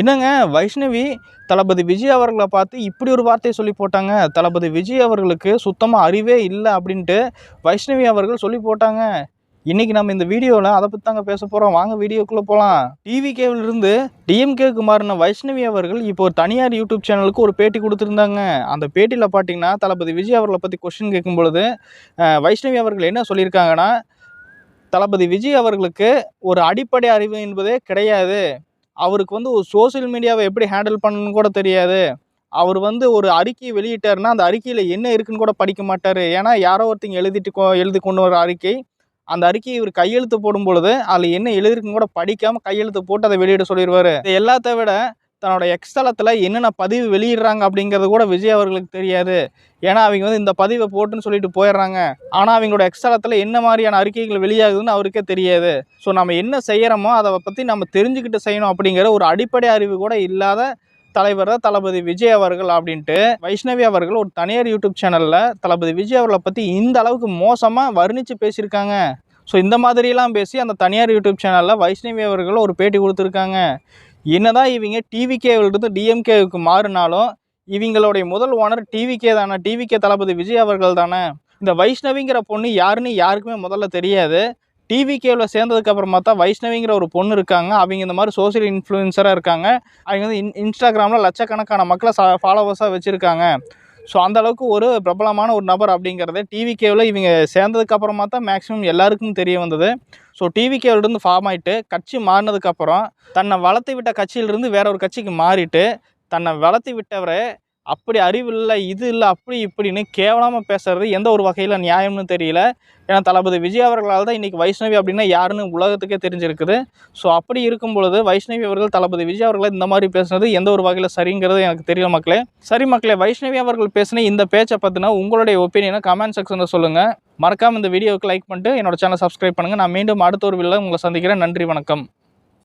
என்னங்க வைஷ்ணவி தளபதி விஜய் அவர்களை பார்த்து இப்படி ஒரு வார்த்தையை சொல்லி போட்டாங்க? தளபதி விஜய் அவர்களுக்கு சுத்தமாக அறிவே இல்லை அப்படின்ட்டு வைஷ்ணவி அவர்கள் சொல்லி போட்டாங்க. இன்றைக்கி நம்ம இந்த வீடியோவில் அதை பற்றி தாங்க பேச போகிறோம் வாங்க வீடியோக்குள்ளே போகலாம் டிவி கேவிலிருந்து டிஎம்கேக்கு மாறின வைஷ்ணவி அவர்கள் இப்போ ஒரு தனியார் யூடியூப் சேனலுக்கு ஒரு பேட்டி கொடுத்துருந்தாங்க. அந்த பேட்டியில் பார்த்தீங்கன்னா தளபதி விஜய் அவர்களை பற்றி கொஷின் கேட்கும் பொழுது வைஷ்ணவி அவர்கள் என்ன சொல்லியிருக்காங்கன்னா தளபதி விஜய் அவர்களுக்கு ஒரு அடிப்படை அறிவு என்பதே கிடையாது. அவருக்கு வந்து ஒரு சோஷியல் மீடியாவை எப்படி ஹேண்டில் பண்ணணும்னு கூட தெரியாது. அவர் வந்து ஒரு அறிக்கையை வெளியிட்டாருன்னா அந்த அறிக்கையில் என்ன இருக்குன்னு கூட படிக்க மாட்டார். ஏன்னா யாரோ ஒருத்தங்க எழுதிட்டு எழுதி கொண்டு வர அறிக்கை அந்த அறிக்கையை இவர் கையெழுத்து போடும் பொழுது அதில் என்ன எழுதிருக்குன்னு கூட படிக்காமல் கையெழுத்து போட்டு அதை வெளியிட சொல்லிடுவார் இது எல்லாத்த விட தன்னோட எக்ஸ்தலத்தில் என்னென்ன பதிவு வெளியிடுறாங்க அப்படிங்கிறது கூட விஜய் அவர்களுக்கு தெரியாது. ஏன்னா அவங்க வந்து இந்த பதிவை போட்டுன்னு சொல்லிட்டு போயிடுறாங்க. ஆனால் அவங்களோட எக்ஸ்தலத்தில் என்ன மாதிரியான அறிக்கைகள் வெளியாகுதுன்னு அவருக்கே தெரியாது. ஸோ நம்ம என்ன செய்கிறோமோ அதை பற்றி நம்ம தெரிஞ்சுக்கிட்டு செய்யணும் அப்படிங்கிற ஒரு அடிப்படை அறிவு கூட இல்லாத தலைவர் தான் தளபதி விஜய் அவர்கள் அப்படின்ட்டு வைஷ்ணவி அவர்கள் ஒரு தனியார் யூடியூப் சேனலில் தளபதி விஜய் அவர்களை பற்றி இந்த அளவுக்கு மோசமாக வர்ணித்து பேசியிருக்காங்க. ஸோ இந்த மாதிரியெல்லாம் பேசி அந்த தனியார் யூடியூப் சேனலில் வைஷ்ணவி அவர்கள் ஒரு பேட்டி கொடுத்துருக்காங்க. என்னதான் இவங்க டிவிகேவிலிருந்து டிஎம்கேவுக்கு மாறினாலும் இவங்களுடைய முதல் ஓனர் டிவிகே தானே. டிவிகே தளபதி விஜய் அவர்கள் தானே. இந்த வைஷ்ணவிங்கிற பொண்ணு யாருன்னு யாருக்குமே முதல்ல தெரியாது. டிவிகேவில் சேர்ந்ததுக்கு அப்புறமா தான் வைஷ்ணவிங்கிற ஒரு பொண்ணு இருக்காங்க. அவங்க இந்த மாதிரி சோஷியல் இன்ஃப்ளூயன்சராக இருக்காங்க. அவங்க வந்து இன் இன்ஸ்டாகிராமில் லட்சக்கணக்கான மக்களை ஃபாலோவர்ஸாக வச்சுருக்காங்க. ஸோ அந்த அளவுக்கு ஒரு பிரபலமான ஒரு நபர் அப்படிங்கிறது டிவிகேவில் இவங்க சேர்ந்ததுக்கப்புறமா தான் மேக்ஸிமம் எல்லாருக்கும் தெரிய வந்தது. ஸோ டிவிகேவிலிருந்து ஃபார்ம் ஆயிட்டு கட்சி மாறினதுக்கப்புறம் தன்னை வளர்த்து விட்ட கட்சியிலிருந்து வேற ஒரு கட்சிக்கு மாறிட்டு தன்னை வளர்த்து விட்டவரை அப்படி அறிவு இல்லை இது இல்லை அப்படி இப்படின்னு கேவலமாக பேசுறது எந்த ஒரு வகையில் நியாயம்னு தெரியல. ஏன்னா தளபதி விஜய் அவர்களால் தான் இன்றைக்கி வைஷ்ணவி அப்படின்னா யாருன்னு உலகத்துக்கே தெரிஞ்சிருக்குது. ஸோ அப்படி இருக்கும் பொழுது வைஷ்ணவி அவர்கள் தளபதி விஜய் அவர்களை இந்த மாதிரி பேசுனது எந்த ஒரு வகையில் சரிங்கிறது எனக்கு தெரியல மக்களே. சரி மக்களே வைஷ்ணவி அவர்கள் பேசின இந்த பேச்சை பற்றினா உங்களுடைய ஒப்பீனியனை கமெண்ட் செக்ஷனில் சொல்லுங்கள் மறக்காமல் இந்த வீடியோவுக்கு லைக் பண்ணிட்டு என்னோட சேனல் சப்ஸ்கிரைப் பண்ணுங்கள் நான் மீண்டும் அடுத்த ஒரு வீடியோவில் உங்களை சந்திக்கிறேன். நன்றி வணக்கம்.